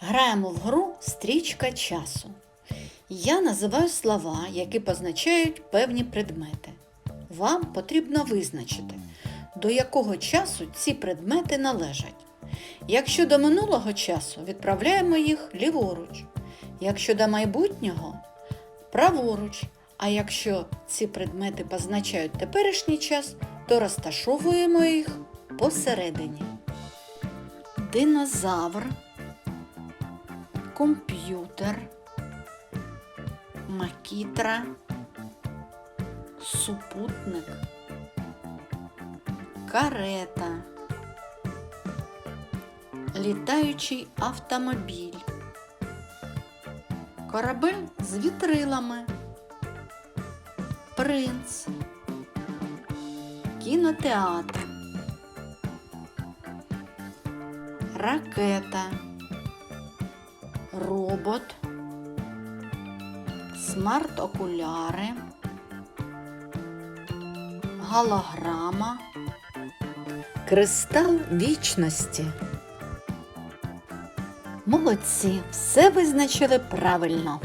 Граємо в гру стрічка часу. Я називаю слова, які позначають певні предмети. Вам потрібно визначити, до якого часу ці предмети належать. Якщо до минулого часу відправляємо їх ліворуч, якщо до майбутнього праворуч. А якщо ці предмети позначають теперішній час, то розташовуємо їх посередині. Динозавр, комп'ютер, макітра, супутник, карета, літаючий автомобіль, корабель з вітрилами, принц, кінотеатр, ракета, робот, смарт-окуляри, голограма, кристал вічності. Молодці, все визначили правильно.